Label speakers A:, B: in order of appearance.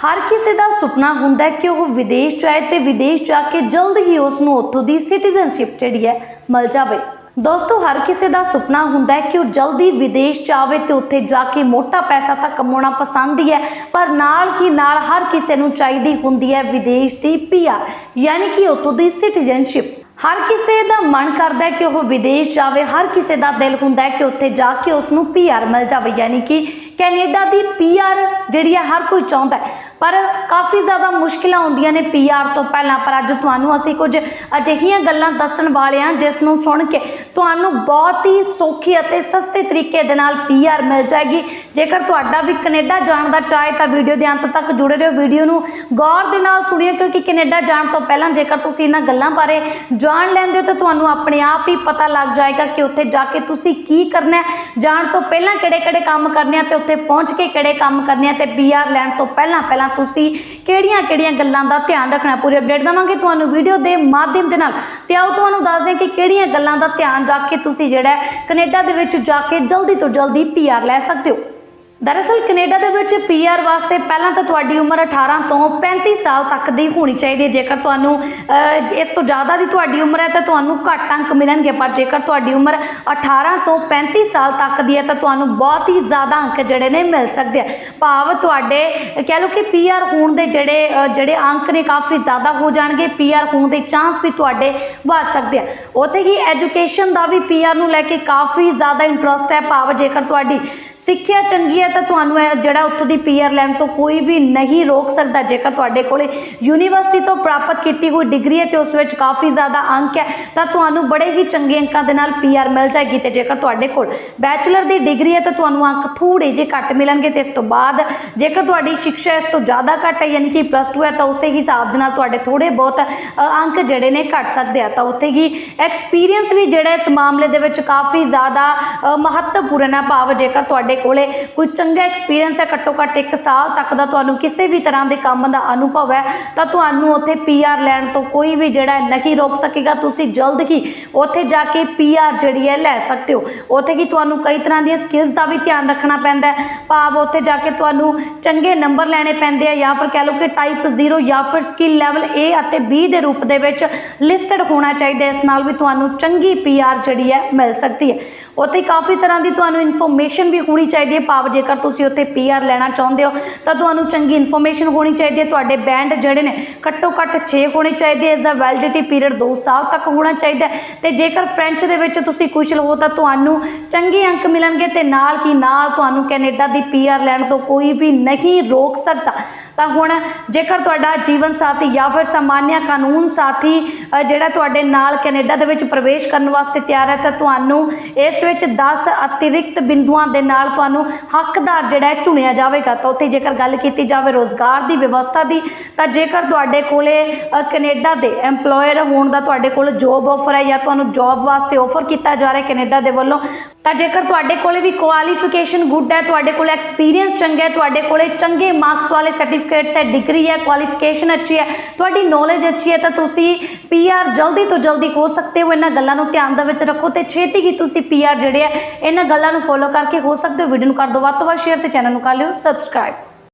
A: ਹਰ ਕਿਸੇ ਦਾ ਸੁਪਨਾ ਹੁੰਦਾ ਹੈ ਕਿ ਉਹ ਵਿਦੇਸ਼ ਜਾਏ ਤੇ ਵਿਦੇਸ਼ ਜਾ ਕੇ ਜਲਦ ਹੀ ਉਸ ਨੂੰ ਉੱਥੋਂ ਦੀ ਸਿਟੀਜ਼ਨਸ਼ਿਪ ਜਿਹੜੀ ਹੈ ਮਿਲ ਜਾਵੇ। ਦੋਸਤੋ, ਹਰ ਕਿਸੇ ਦਾ ਸੁਪਨਾ ਹੁੰਦਾ ਹੈ ਕਿ ਉਹ ਜਲਦੀ ਵਿਦੇਸ਼ ਜਾਵੇ ਤੇ ਉੱਥੇ ਜਾ ਕੇ ਮੋਟਾ ਪੈਸਾ ਤਾਂ ਕਮਾਉਣਾ ਪਸੰਦ ਹੀ ਹੈ, ਪਰ ਨਾਲ ਹੀ ਨਾਲ ਹਰ ਕਿਸੇ ਨੂੰ ਚਾਹੀਦੀ ਹੁੰਦੀ ਹੈ ਵਿਦੇਸ਼ ਦੀ ਪੀਆਰ ਯਾਨੀ ਕਿ ਉੱਥੋਂ ਦੀ ਸਿਟੀਜ਼ਨਸ਼ਿਪ ਹਰ ਕਿਸੇ ਦਾ ਮਨ ਕਰਦਾ ਹੈ ਕਿ ਉਹ ਵਿਦੇਸ਼ ਜਾਵੇ, ਹਰ ਕਿਸੇ ਦਾ ਦਿਲ ਹੁੰਦਾ ਹੈ ਕਿ ਉੱਥੇ ਜਾ ਕੇ ਉਸ ਨੂੰ ਪੀਆਰ ਮਿਲ ਜਾਵੇ, ਯਾਨੀ ਕਿ ਕੈਨੇਡਾ ਦੀ ਪੀਆਰ ਜਿਹੜੀ ਹੈ ਹਰ ਕੋਈ ਚਾਹੁੰਦਾ ਹੈ। ਪਰ ਕਾਫੀ ਜ਼ਿਆਦਾ ਮੁਸ਼ਕਿਲਾਂ ਆਉਂਦੀਆਂ ਨੇ ਪੀਆਰ ਤੋਂ ਪਹਿਲਾਂ, ਪਰ ਅੱਜ ਤੁਹਾਨੂੰ ਅਸੀਂ ਕੁਝ ਅਜਿਹੀਆਂ ਗੱਲਾਂ ਦੱਸਣ ਵਾਲੇ ਹਾਂ, ਜਿਸ ਨੂੰ ਸੁਣ ਕੇ ਤੁਹਾਨੂੰ ਬਹੁਤ ਹੀ ਸੌਖੀ ਅਤੇ ਸਸਤੇ ਤਰੀਕੇ ਦੇ ਨਾਲ ਪੀਆਰ ਮਿਲ ਜਾਏਗੀ। ਜੇਕਰ ਤੁਹਾਡਾ ਵੀ ਕੈਨੇਡਾ ਜਾਣ ਦਾ ਚਾਹੇ ਤਾਂ ਵੀਡੀਓ ਦੇ ਅੰਤ ਤੱਕ ਜੁੜੇ ਰਹੋ। ਵੀਡੀਓ ਨੂੰ ਗੌਰ ਦੇ ਨਾਲ ਸੁਣਿਓ, ਕਿਉਂਕਿ ਕੈਨੇਡਾ ਜਾਣ ਤੋਂ ਪਹਿਲਾਂ ਜੇਕਰ ਤੁਸੀਂ ਇਹਨਾਂ ਗੱਲਾਂ ਬਾਰੇ ਜਾਣ ਲੈਂਦੇ ਹੋ, ਤਾਂ ਤੁਹਾਨੂੰ ਆਪਣੇ ਆਪ ਹੀ ਪਤਾ ਲੱਗ ਜਾਏਗਾ ਕਿ ਉੱਥੇ ਜਾ ਕੇ ਤੁਸੀਂ ਕੀ ਕਰਨਾ ਹੈ। ਜਾਣ ਤੋਂ ਪਹਿਲਾਂ ਕਿਹੜੇ-ਕਿਹੜੇ ਕੰਮ ਕਰਨੇ ਆ ਤੇ ਉੱਥੇ ਪਹੁੰਚ ਕੇ ਕਿਹੜੇ ਕੰਮ ਕਰਨੇ ਆ ਤੇ ਪੀਆਰ ਲੈਣ ਤੋਂ ਪਹਿਲਾਂ ਪਹਿਲਾਂ ਤੁਸੀਂ ਕਿਹੜੀਆਂ-ਕਿਹੜੀਆਂ ਗੱਲਾਂ ਦਾ ਧਿਆਨ ਰੱਖਣਾ ਪੂਰੀ ਅਪਡੇਟ ਦਵਾਂਗੇ ਤੁਹਾਨੂੰ ਵੀਡੀਓ ਦੇ ਮਾਧਿਅਮ ਦੇ ਨਾਲ। ਤੇ ਆਓ ਤੁਹਾਨੂੰ ਦੱਸਦੇ ਕਿ ਕਿਹੜੀਆਂ ਗੱਲਾਂ ਦਾ ਧਿਆਨ ਰੱਖ ਕੇ ਤੁਸੀਂ ਜਿਹੜਾ ਹੈ ਕੈਨੇਡਾ ਦੇ ਵਿੱਚ ਜਾ ਕੇ ਜਲਦੀ ਤੋਂ ਜਲਦੀ ਪੀਆਰ ਲੈ ਸਕਦੇ ਹੋ। ਦਰਅਸਲ ਕੈਨੇਡਾ ਦੇ ਵਿੱਚ ਪੀਆਰ ਵਾਸਤੇ ਪਹਿਲਾਂ ਤਾਂ ਤੁਹਾਡੀ ਉਮਰ 18 ਤੋਂ 35 ਸਾਲ ਤੱਕ ਦੀ ਹੋਣੀ ਚਾਹੀਦੀ ਹੈ। ਜੇਕਰ ਤੁਹਾਨੂੰ ਇਸ ਤੋਂ ਜ਼ਿਆਦਾ ਦੀ ਤੁਹਾਡੀ ਉਮਰ ਹੈ ਤਾਂ ਤੁਹਾਨੂੰ ਘੱਟ ਅੰਕ ਮਿਲਣਗੇ, ਪਰ ਜੇਕਰ ਤੁਹਾਡੀ ਉਮਰ 18 ਤੋਂ 35 ਸਾਲ ਤੱਕ ਦੀ ਹੈ ਤਾਂ ਤੁਹਾਨੂੰ ਬਹੁਤ ਹੀ ਜ਼ਿਆਦਾ ਅੰਕ ਜਿਹੜੇ ਨੇ ਮਿਲ ਸਕਦੇ ਆ। ਭਾਵ ਤੁਹਾਡੇ, ਕਹਿ ਲਓ ਕਿ ਪੀਆਰ ਹੋਣ ਦੇ ਜਿਹੜੇ ਜਿਹੜੇ ਅੰਕ ਨੇ ਕਾਫੀ ਜ਼ਿਆਦਾ ਹੋ ਜਾਣਗੇ ਪੀਆਰ ਹੋਣ ਦੇ ਚਾਂਸ ਵੀ ਤੁਹਾਡੇ ਵੱਧ ਸਕਦੇ ਆ। ਉੱਥੇ ਹੀ ਐਜੂਕੇਸ਼ਨ ਦਾ ਵੀ ਪੀਆਰ ਨੂੰ ਲੈ ਕੇ ਕਾਫੀ ਜ਼ਿਆਦਾ ਇੰਟਰਸਟ ਹੈ। ਭਾਵ ਜੇਕਰ ਤੁਹਾਡੀ ਸਿੱਖਿਆ ਚੰਗੀ ਹੈ ਤਾਂ ਤੁਹਾਨੂੰ ਇਹ ਜਿਹੜਾ ਉੱਥੋਂ ਦੀ ਪੀਆਰ ਲੈਣ ਤੋਂ ਕੋਈ ਵੀ ਨਹੀਂ ਰੋਕ ਸਕਦਾ। ਜੇਕਰ ਤੁਹਾਡੇ ਕੋਲੇ ਯੂਨੀਵਰਸਿਟੀ ਤੋਂ ਪ੍ਰਾਪਤ ਕੀਤੀ ਹੋਈ ਡਿਗਰੀ ਹੈ ਤੇ ਉਸ ਵਿੱਚ ਕਾਫੀ ਜ਼ਿਆਦਾ ਅੰਕ ਹੈ, ਤਾਂ ਤੁਹਾਨੂੰ ਬੜੇ ਹੀ ਚੰਗੇ ਅੰਕਾਂ ਦੇ ਨਾਲ ਪੀਆਰ ਮਿਲ ਜਾਏਗੀ ਤੇ ਜੇਕਰ ਤੁਹਾਡੇ ਕੋਲ ਬੈਚਲਰ ਦੀ ਡਿਗਰੀ ਹੈ ਤਾਂ ਤੁਹਾਨੂੰ ਅੰਕ ਥੋੜੇ ਜਿਹੇ ਘੱਟ ਮਿਲਣਗੇ ਤੇ ਇਸ ਤੋਂ ਬਾਅਦ ਜੇਕਰ ਤੁਹਾਡੀ ਸਿੱਖਿਆ ਇਸ ਤੋਂ ਜ਼ਿਆਦਾ ਘੱਟ ਹੈ, ਯਾਨੀ ਕਿ ਪਲੱਸ 2 ਹੈ, ਤਾਂ ਉਸੇ ਹਿਸਾਬ ਦੇ ਨਾਲ ਤੁਹਾਡੇ ਥੋੜੇ ਬਹੁਤ ਅੰਕ ਜਿਹੜੇ ਨੇ ਘੱਟ ਸਕਦੇ ਆ। ਤਾਂ ਉੱਥੇ ਹੀ ਐਕਸਪੀਰੀਅੰਸ ਵੀ ਜਿਹੜਾ ਇਸ ਮਾਮਲੇ ਦੇ ਵਿੱਚ ਕਾਫੀ ਜ਼ਿਆਦਾ ਮਹੱਤਵਪੂਰਨ ਹੈ ਭਾਵ ਜੇਕਰ ਤੁਹਾਡੇ ਕੋਲੇ। ਕੋਈ ਚੰਗਾ ਐਕਸਪੀਰੀਅੰਸ ਹੈ, ਘੱਟੋ ਘੱਟ 1 ਸਾਲ ਤੱਕ ਦਾ ਤੁਹਾਨੂੰ ਕਿਸੇ ਵੀ ਤਰ੍ਹਾਂ ਦੇ ਕੰਮ ਦਾ ਅਨੁਭਵ ਹੈ, ਤਾਂ ਤੁਹਾਨੂੰ ਉੱਥੇ ਪੀਆਰ ਲੈਣ ਤੋਂ ਕੋਈ ਵੀ ਜਿਹੜਾ ਨਹੀਂ ਰੋਕ ਸਕੇਗਾ। ਤੁਸੀਂ ਜਲਦ ਹੀ ਉੱਥੇ ਜਾ ਕੇ ਪੀਆਰ ਜਿਹੜੀ ਹੈ ਲੈ ਸਕਦੇ ਹੋ। ਉੱਥੇ ਹੀ ਤੁਹਾਨੂੰ ਕਈ ਤਰ੍ਹਾਂ ਦੀਆਂ ਸਕਿੱਲਸ ਦਾ ਵੀ ਧਿਆਨ ਰੱਖਣਾ ਪੈਂਦਾ ਹੈ। ਭਾਵ ਉੱਥੇ ਜਾ ਕੇ ਤੁਹਾਨੂੰ ਚੰਗੇ ਨੰਬਰ ਲੈਣੇ ਪੈਂਦੇ ਆ, ਜਾਂ ਫਿਰ ਕਹਿ ਲਓ ਕਿ ਟਾਈਪ 0 ਜਾਂ ਫਿਰ ਸਕਿੱਲ ਲੈਵਲ A ਅਤੇ B ਦੇ ਰੂਪ ਦੇ ਵਿੱਚ ਲਿਸਟਡ ਹੋਣਾ ਚਾਹੀਦਾ ਇਸ ਨਾਲ ਵੀ ਤੁਹਾਨੂੰ ਚੰਗੀ ਪੀਆਰ ਜਿਹੜੀ ਹੈ ਮਿਲ ਸਕਦੀ ਹੈ। ਉੱਥੇ ਕਾਫੀ ਤਰ੍ਹਾਂ ਦੀ ਤੁਹਾਨੂੰ ਇਨਫੋਰਮੇਸ਼ਨ ਵੀ ਹੋਣੀ ਚਾਹੀਦੀ ਹੈ। ਭਾਵ ਜੇਕਰ ਤੁਸੀਂ ਉੱਥੇ ਪੀਆਰ ਲੈਣਾ ਚਾਹੁੰਦੇ ਹੋ, ਤਾਂ ਤੁਹਾਨੂੰ ਚੰਗੀ ਇਨਫੋਰਮੇਸ਼ਨ ਹੋਣੀ ਚਾਹੀਦੀ ਹੈ। ਤੁਹਾਡੇ ਬੈਂਡ ਜਿਹੜੇ ਨੇ, ਘੱਟੋ ਘੱਟ 6 ਹੋਣੇ ਚਾਹੀਦੇ ਇਸ ਦਾ ਵੈਲਿਡਿਟੀ ਪੀਰੀਅਡ 2 ਸਾਲ ਤੱਕ ਹੋਣਾ ਚਾਹੀਦਾ ਹੈ। ਤੇ ਜੇਕਰ ਫ੍ਰੈਂਚ ਦੇ ਵਿੱਚ ਤੁਸੀਂ ਕੁਸ਼ਲ ਹੋ ਤਾਂ ਤੁਹਾਨੂੰ ਚੰਗੇ ਅੰਕ ਮਿਲਣਗੇ ਤੇ ਨਾਲ ਕੀ ਨਾਲ ਤੁਹਾਨੂੰ ਕੈਨੇਡਾ ਦੀ ਪੀਆਰ ਲੈਣ ਤੋਂ ਕੋਈ ਵੀ ਨਹੀਂ ਰੋਕ ਸਕਦਾ। ਤਾਂ ਹੁਣ ਜੇਕਰ ਤੁਹਾਡਾ ਜੀਵਨ ਸਾਥੀ ਜਾਂ ਫਿਰ ਸਾਮਾਨਿਆ ਕਾਨੂੰਨ ਸਾਥੀ ਜਿਹੜਾ ਤੁਹਾਡੇ ਨਾਲ ਕੈਨੇਡਾ ਦੇ ਵਿੱਚ ਪ੍ਰਵੇਸ਼ ਕਰਨ ਵਾਸਤੇ ਤਿਆਰ ਹੈ, ਤਾਂ ਤੁਹਾਨੂੰ ਇਸ ਵਿੱਚ 10 ਅਤਿਰਿਕਤ ਬਿੰਦੂਆਂ ਦੇ ਨਾਲ ਤੁਹਾਨੂੰ ਹੱਕਦਾਰ ਜਿਹੜਾ ਚੁਣਿਆ ਜਾਵੇਗਾ। ਤਾਂ ਉੱਥੇ ਜੇਕਰ ਗੱਲ ਕੀਤੀ ਜਾਵੇ ਰੋਜ਼ਗਾਰ ਦੀ ਵਿਵਸਥਾ ਦੀ, ਤਾਂ ਜੇਕਰ ਤੁਹਾਡੇ ਕੋਲੇ ਕੈਨੇਡਾ ਦੇ EMPLOYER ਹੋਣ ਦਾ ਤੁਹਾਡੇ ਕੋਲ ਜੋਬ ਆਫਰ ਹੈ ਜਾਂ ਤੁਹਾਨੂੰ ਜੋਬ ਵਾਸਤੇ ਆਫਰ ਕੀਤਾ ਜਾ ਰਿਹਾ ਕੈਨੇਡਾ ਦੇ ਵੱਲੋਂ ਤਾਂ ਜੇਕਰ ਤੁਹਾਡੇ ਕੋਲੇ ਵੀ ਕੁਆਲੀਫਿਕੇਸ਼ਨ ਗੁੱਡ ਹੈ, ਤੁਹਾਡੇ ਕੋਲ ਐਕਸਪੀਰੀਅੰਸ ਚੰਗਾ ਹੈ, ਤੁਹਾਡੇ ਕੋਲੇ ਚੰਗੇ ਮਾਰਕਸ ਵਾਲੇ ਸਰਟੀਫਿਕੇਟਸ ਹੈ ਡਿਗਰੀ ਹੈ ਕੁਆਲੀਫਿਕੇਸ਼ਨ ਅੱਛੀ ਹੈ, ਤੁਹਾਡੀ ਨੌਲੇਜ ਅੱਛੀ ਹੈ, ਤਾਂ ਤੁਸੀਂ ਪੀਆਰ ਜਲਦੀ ਤੋਂ ਜਲਦੀ ਹੋ ਸਕਦੇ ਹੋ। ਇਹਨਾਂ ਗੱਲਾਂ ਨੂੰ ਧਿਆਨ ਦੇ ਵਿੱਚ ਰੱਖੋ ਤੇ ਛੇਤੀ ਹੀ ਤੁਸੀਂ ਪੀਆਰ ਜਿਹੜੇ ਹੈ, ਇਹਨਾਂ ਗੱਲਾਂ ਨੂੰ ਫੋਲੋ ਕਰਕੇ ਹੋ ਸਕਦੇ ਹੋ। ਵੀਡੀਓ ਨੂੰ ਕਰ ਦਿਓ ਵੱਧ ਤੋਂ ਵੱਧ ਸ਼ੇਅਰ ਤੇ ਚੈਨਲ ਨੂੰ ਕਰ ਲਿਓ ਸਬਸਕ੍ਰਾਈਬ